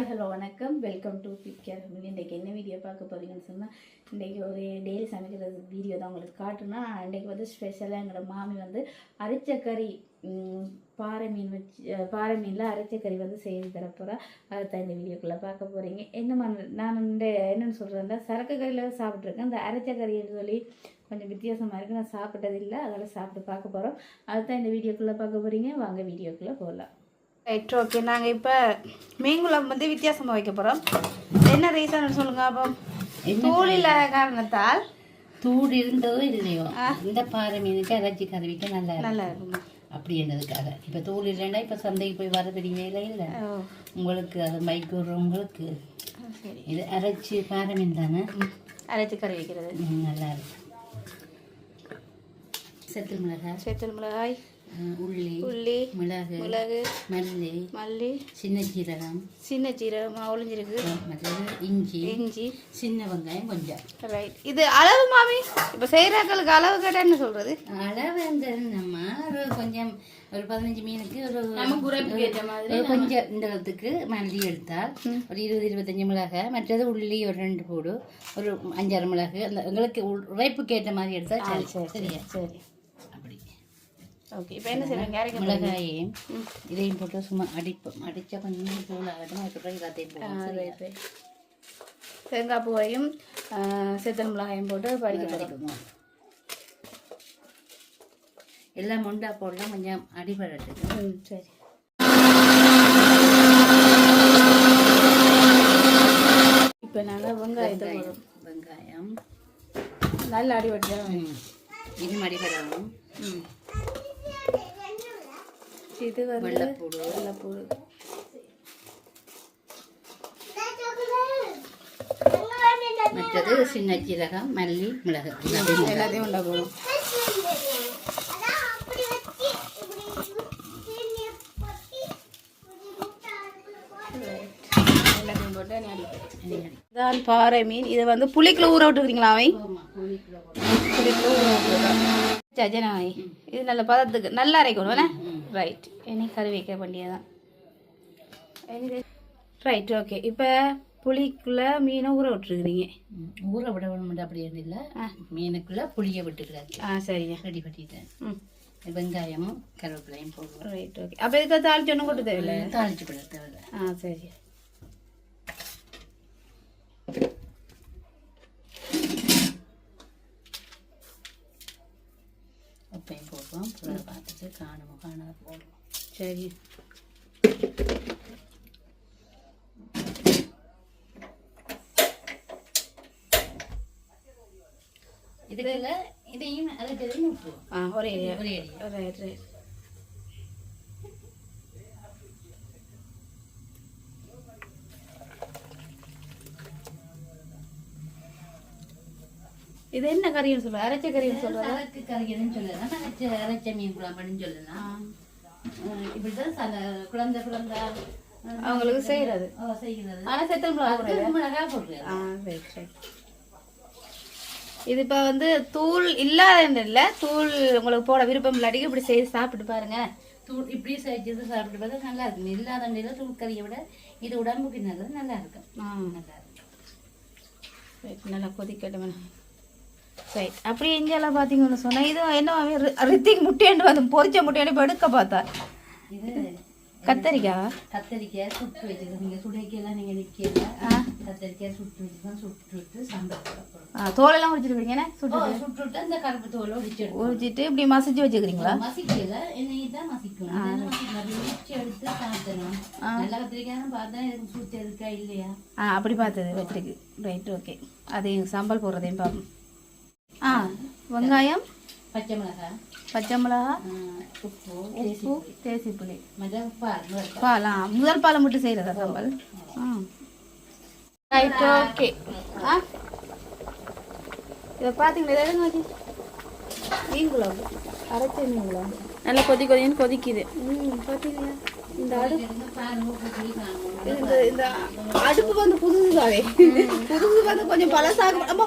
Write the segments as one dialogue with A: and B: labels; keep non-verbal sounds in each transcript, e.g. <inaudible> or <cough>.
A: Hi hello வணக்கம். Welcome to big care family இன்றைக்கி என்ன வீடியோ பார்க்க போகிறீங்கன்னு சொன்னால் இன்றைக்கி ஒரு டெய்லி சமைக்கிறது வீடியோ தான் உங்களுக்கு காட்டுனா இன்றைக்கி வந்து ஸ்பெஷலாக எங்களோட மாமி வந்து அரைச்ச கறி பாறை மீன் வச்சு பாறை மீனில் அரைச்ச கறி வந்து செய்து தரப்போகிறா அதை தான் இந்த வீடியோக்குள்ளே பார்க்க போகிறீங்க என்ன நான் இந்த என்னென்னு சொல்கிறேன்னா சரக்கு கறியில் சாப்பிட்ருக்கேன் இந்த அரைச்ச கறின்னு சொல்லி கொஞ்சம் வித்தியாசமாக இருக்குது நான் சாப்பிட்டது இல்லை அதெல்லாம் சாப்பிட்டு பார்க்க போகிறோம் அதுதான் இந்த வீடியோக்குள்ளே பார்க்க போகிறீங்க வாங்க வீடியோக்குள்ளே போகலாம் ரைட் ஓகே நாங்கள் இப்போ மீன் குழம்பு வந்து வித்தியாசமாக வைக்க போகிறோம் என்ன ரீசன் சொல்லுங்க அப்போ. தூள்? இல்லாத காரணத்தால்
B: தூடு இருந்ததோ இல்லையோ? இந்த பாறை மீனுக்கு அரைச்சி கருவிக்க நல்லா.
A: நல்லா இருக்கும்.
B: அப்படின்றதுக்காக இப்போ தூள் இல்லைன்னா இப்போ சந்தைக்கு போய் வர பெரிய வேலை இல்லை. உங்களுக்கு அது மைக்கு விடுறவங்களுக்கு இது அரைச்சி பாறை மீன் தானே?
A: அரைச்சி கறி வைக்கிறது.
B: நல்லா இருக்கும் செத்து மிளகாய்.
A: சேத்தல் மிளகாய்.
B: உள்ளி
A: உள்ளி
B: மிளகு
A: மிளகு
B: மல்லி
A: மல்லி
B: சின்ன சீரகம்
A: சின்ன ஜீரகம் ஒளிஞ்சிருக்கு
B: இஞ்சி
A: இஞ்சி.
B: சின்ன வெங்காயம் கொஞ்சம்.
A: ரைட் இது அளவு மாமி இப்போ செய்கிறாக்களுக்கு அளவு கேட்டால் என்ன சொல்கிறது
B: அளவு இந்த நம்ம ஒரு கொஞ்சம் ஒரு பதினஞ்சு மீனுக்கு ஒரு
A: நம்ம குறைப்புக்கு ஏற்ற மாதிரி
B: ஒரு கொஞ்சம் இந்த இடத்துக்கு மல்லி எடுத்தால் ஒரு இருபது இருபத்தஞ்சு மிளகாய் மற்றது உள்ளி ஒரு ரெண்டு போடு ஒரு அஞ்சாறு மிளகு அந்த எங்களுக்கு உழைப்புக்கு ஏற்ற மாதிரி எடுத்தால் சரி சரியா?
A: சரி. ஓகே இப்போ என்ன செய்வீங்க அரைக்க
B: மிளகாயையும் இதையும் போட்டு சும்மா அடிப்போம் அடித்தா கொஞ்சம் தூள் ஆகட்டும். அதுக்கப்புறம் எல்லாத்தையும்
A: தேங்காய் பூவையும் சேத்தல் மிளகாயும் போட்டு படிக்க போகிறோம்
B: அடிக்கணும். எல்லாம் முண்டா போடலாம் கொஞ்சம் அடிபடட்டுக்கு
A: ம் சரி. இப்போ நாங்கள் வெங்காயத்தை
B: வெங்காயம்
A: நல்ல அடி வட்டியாக
B: ம். இது மடிபடணும்
A: ம். இது வந்து
B: வெள்ளைப்பூடு. மற்றது சின்ன சீரகம் மல்லி மிளகு. எல்லாத்தையும்
A: உண்டா போடும். இதான் பாறை மீன். இதை வந்து புளிக்குள்ள ஊற விட்டுக்கிறீங்களா அவை. புளிக்குள்ள ஊற விட்டுருக்கோம் சஜனாய். இது நல்ல பதத்துக்கு நல்லா அரைக்கணும் ரைட் இனி கறி வைக்க வேண்டியதான் ரைட் ஓகே இப்போ புளிக்குள்ள மீனை ஊற விட்டுருக்குறீங்க.
B: ஊற விட வேணும் அப்படி இல்லை. மீனுக்குள்ள புளியை விட்டுக்கிறாச்சு.
A: ஆ சரிங்க.
B: ரெடி பண்ணிட்டேன்.
A: ம்.
B: வெங்காயமும் கருவேப்பிலையும் போடுவோம்.
A: ரைட் ஓகே அப்போ இதுக்கு தாளிச்சு ஒன்றும் கொண்டு தேவையில்ல?
B: தாளிச்சு விட தேவையில்ல.
A: ஆ சரி.
B: உப்பையும் போடுவோம். பார்த்துட்டு காணுமோ காணாத போடுவோம்.
A: சரி.
B: இதுக்குள்ள இதையும்
A: ஆ ஒரே
B: ஒரே
A: இது என்ன கறின்னு சொல்ற அரைச்ச கறின்னு சொல்ற
B: கறிகள்னு சொல்லலாம் அரைச்ச அரைச்ச மீன் குழம்புன்னு சொல்லலாம் குழந்தை குழந்தை
A: அவங்களுக்கு செய்யறது. ஆனா செத்தல் மிளகா
B: போடுறது.
A: இது இப்போ வந்து தூள் இல்லாத இல்லை தூள் உங்களுக்கு போட விருப்பம் இல்லாட்டிக்கு இப்படி செய்து சாப்பிட்டு பாருங்க.
B: தூள் இப்படி செஞ்சது சாப்பிட்டு பார்த்தா நல்லா இருக்கும். இல்லாத நிலையில தூள் கறியை விட இது உடம்புக்கு நல்லது நல்லா இருக்கும். நல்லா இருக்கும்.
A: நல்லா கொதிக்கட்டும் ரைட் அப்படியே இங்கெல்லாம் பார்த்தீங்கன்னு சொன்னால் இது என்ன ரித்திக் முட்டையண்டு வந்து பொரிச்ச முட்டையண்டு இப்போ எடுக்க பார்த்தா?
B: இது
A: கத்தரிக்காய்
B: கத்தரிக்காய் சுட்டு வச்சுருக்கோம் நீங்கள் சுடைக்கெல்லாம் நீங்கள் நிற்கல கத்தரிக்காய் சுட்டு வச்சுருக்கோம் சுட்டு விட்டு
A: ஆ தோலெல்லாம் உரிச்சிருக்கீங்க சுட்டு
B: சுட்டு விட்டு அந்த கருப்பு தோலை உரிச்சு
A: உரிச்சிட்டு இப்படி மசிச்சு வச்சுக்கிறீங்களா?
B: மசிக்கல. என்னைக்கு தான் மசிக்கணும். அப்படி உரிச்சு எடுத்து சாப்பிடணும் நல்ல கத்திரிக்காய் பார்த்தா எனக்கு சுட்டு இருக்கா இல்லையா?
A: ஆ அப்படி பார்த்தது வச்சிருக்கு ரைட் ஓகே அதையும் சாம்பல் போடுறதையும் பார்ப்போம் ஆ வெங்காயம்
B: பச்சை மிளகாய்
A: பச்சை மிளகா
B: உப்பு
A: உப்பு தேசி புளி
B: மஞ்சள் பால்
A: ஆ முதல் பாலை மட்டும் செய்கிறதா சாம்பல் ஆ. Right okay. ஆ. இதை பார்த்தீங்களா இதை வச்சு? மீன் குழம்பு அரைச்ச மீன் குழம்பு நல்லா கொதி கொதின்னு கொதிக்குது. ம் பார்த்தீங்களா இந்த அடுப்பு. இந்த இந்த அடுப்பு வந்து புதுசுதாவே புதுசு வந்து கொஞ்சம் பழசாக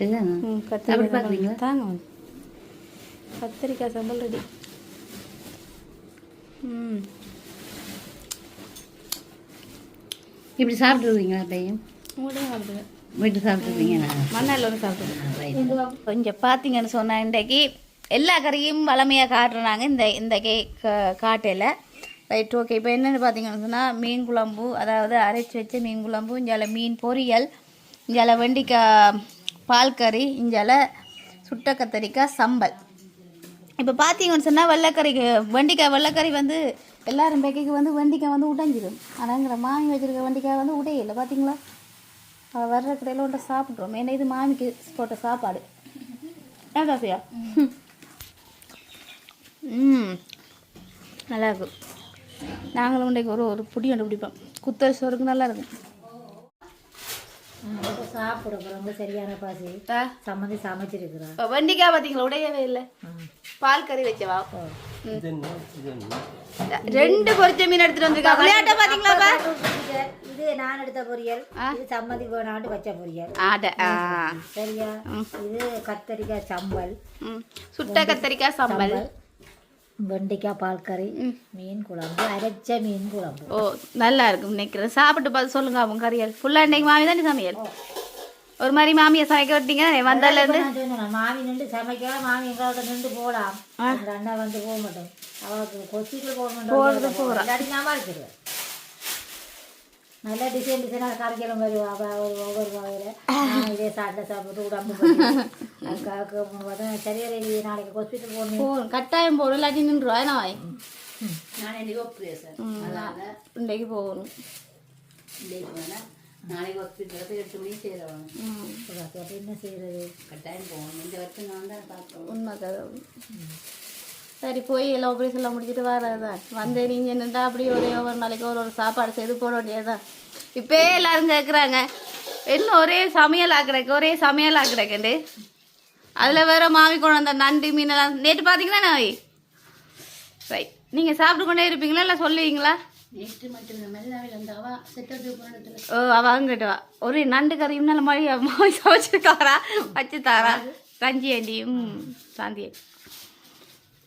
B: அப்படி பார்க்குறீங்களா?
A: தாங்க கத்திரிக்காய் சம்பல் ரெடி. ம்.
B: இப்படி சாப்பிட்ருவீங்களா பையன்?
A: சாப்பிடுங்க
B: வீட்டு சாப்பிட்ருவீங்க
A: மண்ணால் வந்து சாப்பிடுங்க
B: ரைட்
A: கொஞ்சம் பார்த்தீங்கன்னு சொன்னால் இன்றைக்கு எல்லா கறியும் வளமையாக காட்டுறாங்க இந்த இந்த கே காட்டையில். ரைட் ஓகே இப்போ என்னென்னு பார்த்தீங்கன்னு சொன்னால் மீன் குழம்பு அதாவது அரைச்சி வச்ச மீன் குழம்பு இஞ்சால மீன் பொரியல் இஞ்சால வெண்டிக்காய் பால் கறி இஞ்சால சுட்ட கத்தரிக்காய் சம்பல். இப்போ பார்த்தீங்கன்னு சொன்னால் வெள்ளைக்கறிக்கு வெண்டிக்காய் வெள்ளைக்கறி வந்து எல்லாரும் பேக்கைக்கு வந்து வெண்டிக்காய் வந்து உடைஞ்சிடும் ஆனாங்கிற மாமி வச்சுருக்க வெண்டிக்காய் வந்து உடையில பார்த்தீங்களா அவள் வர்ற கடையில் ஒன்றை சாப்பிட்றோம் ஏன்னா இது மாமிக்கு போட்ட சாப்பாடு. ஏன் காசியா ம் நல்லா இருக்கும் நாங்களும் இன்றைக்கு ஒரு ஒரு புடி ஒன்று பிடிப்போம் குத்தரி சோறுக்கு நல்லா இருக்கும்.
C: சாப்பிட போகிறவங்க சரியான பாசி. சம்மந்தி சமைச்சிருக்கிறா.
A: இப்போ வெண்டிக்காய் பார்த்தீங்களா உடையவே இல்லை. பால் கறி வச்சவா ரெண்டு பொரிச்ச மீன் எடுத்துட்டு வந்திருக்கா? விளையாட்ட பார்த்தீங்களாப்பா
C: இது நான் எடுத்த பொரியல். இது சம்மந்தி போனாண்டு வச்ச பொரியல். சரியா? இது கத்தரிக்காய் சம்பல்.
A: சுட்ட கத்தரிக்காய் சம்பல்.
C: வெண்டைக்காய் பால் கறி. மீன் குழம்பு அரைச்ச மீன் குழம்பு.
A: ஓ நல்லா இருக்கும் நினைக்கிறேன். சாப்பிட்டு பார்த்து சொல்லுங்க அவங்க கறியல். ஃபுல்லாக இன்னைக்கு மாமி தானே சமையல்? ஒரு மாதிரி மாமியை சமைக்க விட்டீங்க வந்தால இருந்து.
C: மாமி நின்று சமைக்கலாம் மாமி எங்களோட நின்று போகலாம் அண்ணா வந்து போக மாட்டோம் அவளுக்கு கொச்சிக்கு போக மாட்டோம் போகிறோம் நான் வச்சுருவேன் நல்ல டிசைன் டிசைனாக கறிக்கலாம் வருவா ஒவ்வொரு வகையில் இதே சாப்பிட்ட சாப்பிட்டு உடம்பு <laughs> பார்த்தா சரியா இல்லையே நாளைக்கு ஹாஸ்பிட்டல் போகணும்.
A: போகணும் கட்டாயம் போகணும் இல்லாட்டி நின்றுவா என்ன வாய்?
B: நான் இன்னைக்கு ஒப்புறேன் சார் அதனால
A: இன்றைக்கு போகணும்.
B: இன்னைக்கு வேணா நாளைக்கு ஹாஸ்பிட்டலில் போய் எட்டு மணிக்கு
A: ம்.
C: அப்போ என்ன செய்யறது
B: கட்டாயம் போகணும். இந்த வருஷம் நான் தான் பார்க்கணும்.
A: உண்மை கதை. சரி போய் எல்லாம் ஆப்ரேஷன் எல்லாம் முடிச்சுட்டு வரதான் வந்து நீங்கள் என்னட்டா அப்படியே ஒரே ஒரு நாளைக்கு ஒரு ஒரு சாப்பாடு செய்து போட வேண்டியதுதான். இப்போயே எல்லாரும் கேட்குறாங்க என்ன ஒரே சமையல் ஆக்கிடக்கு ஒரே சமையல் ஆக்கிடக்குண்டு அதில் வேற மாமி கொண்டு வந்த நண்டு மீனெல்லாம் நேற்று பார்த்தீங்களா நாய்? ரைட் நீங்கள் சாப்பிட்டு கொண்டே இருப்பீங்களா இல்லை சொல்லுவீங்களா? ஓ அவ அங்கிட்டு வா. ஒரு நண்டு கறியும் நல்ல மாதிரி மாமி சமைச்சிருக்காரா? வச்சு தாரா. கஞ்சி ஆண்டியும் சாந்தி.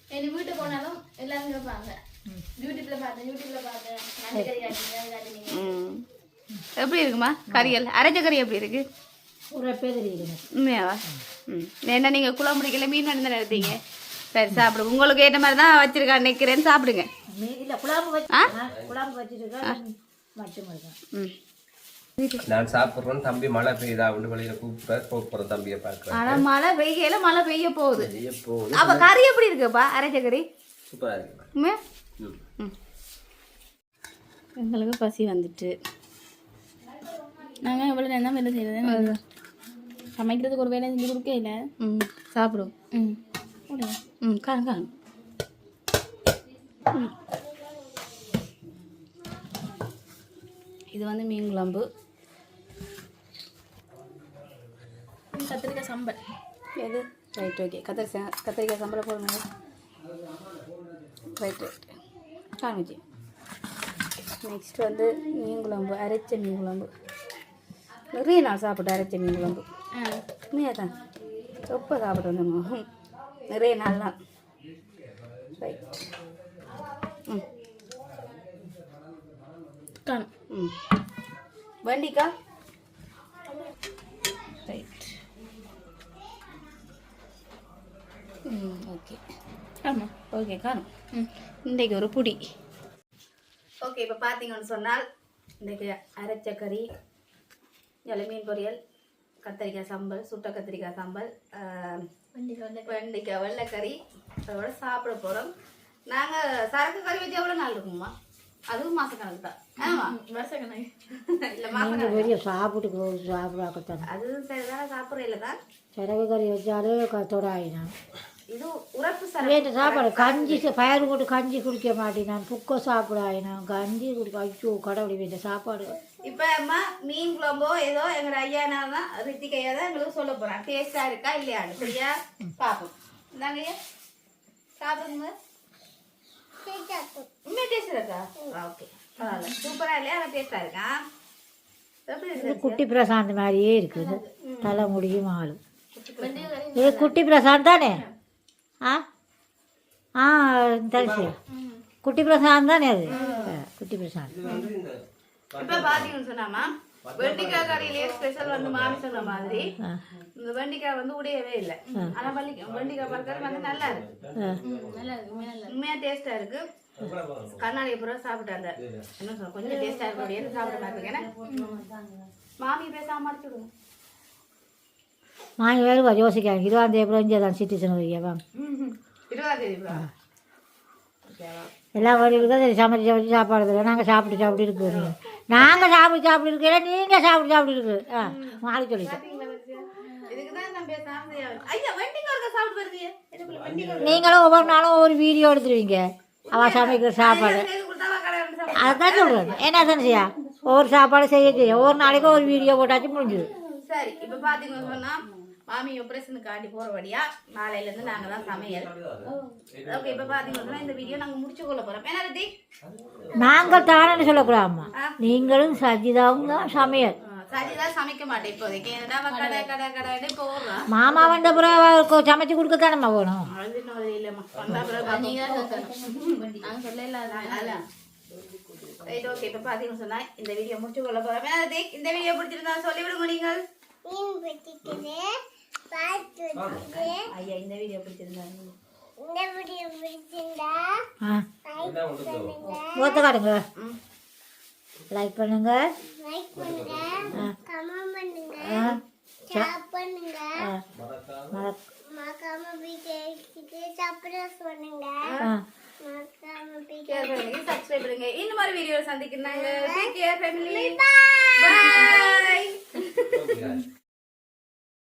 A: என் வீட்டு போனாலும் எல்லாரும் கேட்பாங்க யூடியூப்ல பார்த்தேன் யூடியூப்ல பார்த்தேன் நண்டு கறி காட்டுங்க எப்படி இருக்குமா கறியல் அரைச்ச கறி எப்படி இருக்கு? உண்மையாவா? ம். என்ன நீங்கள் குழம்பு முடிக்கல மீன் நண்டு எடுத்தீங்க? சரி சாப்பிடுங்க உங்களுக்கு ஏற்ற மாதிரி தான் வச்சிருக்கேன். நிற்கிறேன்னு சாப்பிடுங்க.
D: நான் சாப்பிட்றேன். தம்பி மழை பெய்யுதா? அப்படின்னு வெளியில கூப்பிட்டு போகிறேன் தம்பியை பார்க்குறேன்.
A: ஆனால் மழை பெய்யல மழை பெய்ய போகுது.
D: எப்போ
A: அப்போ கறி எப்படி இருக்குப்பா? அரைச்ச கறி
D: இருக்கு. ம்.
A: எங்களுக்கு பசி வந்துட்டு. நாங்கள் எவ்வளோ நேரம் வேலை செய்கிறது சமைக்கிறதுக்கு ஒரு வேலை செஞ்சு கொடுக்க இல்லை. ம். சாப்பிடும் ம் காணும். இது வந்து மீன் குழம்பு. கத்திரிக்காய் சம்பல் எது? ரைட் ஓகே கத்திரிக்காய் கத்திரிக்காய் சம்பளம் போடுங்க. ரைட் ரைட் காமிச்சு நெக்ஸ்ட் வந்து மீன் குழம்பு அரைச்ச மீன் குழம்பு. நிறைய நாள் சாப்பிட்டு அரைச்ச மீன் குழம்பு. உண்மையாக தான்? ரொம்ப சாப்பிட்டு வந்தோம் நிறைய நாள் தான் ரைட் ம். காணும் ம். வண்டிக்கா? ரைட் ம் ஓகே ஆமாம் ஓகே காணும். ம். இன்றைக்கு ஒரு புடி. ஓகே இப்போ பார்த்தீங்கன்னு சொன்னால் இன்றைக்கு அரைச்ச கறி மீன் பொரியல் கத்திரிக்காய் சம்பல் சுட்ட கத்திரிக்காய் சம்பல் வெண்டைக்காய் வெள்ளைக்கறி. அதோட சாப்பிட போகிறோம் நாங்கள் சரக்கு கறி வச்சு எவ்வளோ நாள் இருக்குமா அதுவும் மாசக்கணக்கு தான். ஆமாம் வருஷக்கணக்கு இல்லை மாசக்கணக்கு
C: பெரிய சாப்பிட்டு சாப்பிடாக்கத்தான்.
A: அது சரிதானே சாப்பிட்றதில்ல தான்.
C: சிறகு கறி வச்சாலே தொடாயினான். வேண்ட சாப்பாடு கஞ்சி பயறு போட்டு கஞ்சி குடிக்க மாட்டேன் நான். புக்க சாப்பிடாயினான் கஞ்சி குடிக்க ஐயோ கடவுளி வேண்ட சாப்பாடு.
A: இப்போ அம்மா மீன் குழம்போ ஏதோ எங்களோட ஐயானா தான் ரித்திகையா தான் எங்களுக்கு சொல்ல போகிறான் டேஸ்ட்டாக இருக்கா இல்லையான்னு சரியா பார்ப்போம் இந்தாங்க ஐயா. சாப்பிடுங்க. உண்மையா டேஸ்ட் இருக்கா? ஓகே பரவாயில்ல. சூப்பரா இல்லையா? டேஸ்டா இருக்கா? எப்படி இருக்கு?
C: குட்டி பிரசாந்த் மாதிரியே இருக்குது. தலை முடியும் இது குட்டி பிரசாந்த் தானே? ஆ? ஆ தரிசி குட்டி பிரசாந்த் தானே அது? குட்டி பிரசாந்த்
A: இப்ப பாத்தீங்கன்னு சொன்னாமா வெண்டிக்காய் கறியிலேயே ஸ்பெஷல் வந்து மாமி சொன்ன மாதிரி இந்த வெண்டிக்காய் வந்து உடையவே இல்லை. ஆனா வெண்டிக்காய் வெண்டிக்காய் வந்து நல்லா இருக்கு. உண்மையா டேஸ்டா இருக்கு. கண்ணாடி பூரா சாப்பிட்டாங்க. என்ன சொல்ல கொஞ்சம் டேஸ்டா இருக்க முடியாது சாப்பிட மாதிரி ஏன்னா மாமி பேசாம
C: வாங்கி வேறு யோசிக்காங்க இருபதாம் தேதி அப்புறம் தான் சிட்டிசன் வைக்கவா
A: இருபதாம் தேதி bro.
C: எல்லா வழியிலும் தான் சரி சமைச்சு சமைச்சு சாப்பாடு தருவோம் நாங்கள் சாப்பிட்டு சாப்பிட்டு இருக்கிறோம் நாங்கள் சாப்பிட்டு சாப்பிட்டு இருக்கிற நீங்கள் சாப்பிட்டு சாப்பிட்டு இருக்கு. ஆ மாறி சொல்லிட்டேன். நீங்களும் ஒவ்வொரு நாளும் ஒரு வீடியோ எடுத்துருவீங்க. அவள் சமைக்கிற சாப்பாடு. அதுதான் சொல்கிறேன் என்ன தானே செய்யா? ஒவ்வொரு சாப்பாடு செய்ய செய்ய. ஒவ்வொரு நாளைக்கும் ஒரு வீடியோ போட்டாச்சு முடிஞ்சுது.
A: சரி இப்ப பாத்தீங்கன்னு சொன்னா மாமி ஆபரேஷனுக்கு காட்டி போறபடியா நாளையில இருந்து நாங்க தான் சமையல். ஓகே இப்ப பாத்தீங்கன்னு சொன்னா இந்த வீடியோ நாங்க முடிச்சு கொள்ள போறோம். என்ன ரதி?
C: நாங்கள் தானே சொல்லக்கூடாதும்மா. நீங்களும் சஜிதாவும் தான் சமையல்.
A: ஏன்னா
C: மாமா வந்த பிறகு சமைச்சு கொடுக்க
A: சொல்ல அதான். ரைட் ஓகே இப்ப பாத்தீங்கன்னு சொன்னா இந்த வீடியோ முடிச்சு கொள்ள ரதி? இந்த வீடியோ பிடிச்சிருந்தா சொல்லி விடுங்க நீங்கள் ஐயா இந்த வீடியோ பிடிச்சிருந்தா
C: ஆ.
D: இதான் உங்களுக்கு
C: ஓத்த காட்டுங்க.
A: ம்.
C: லைக் பண்ணுங்க. ஆ. ஆ. ச- ஆ. மறக்க- ஆ.
A: கேர் ஃபேமிலிக்கு சப்ஸ்கிரைப் பண்ணுங்க. இந்த மாதிரி வீடியோ சந்திக்கிறாங்க கேர் ஃபேமிலி பாய்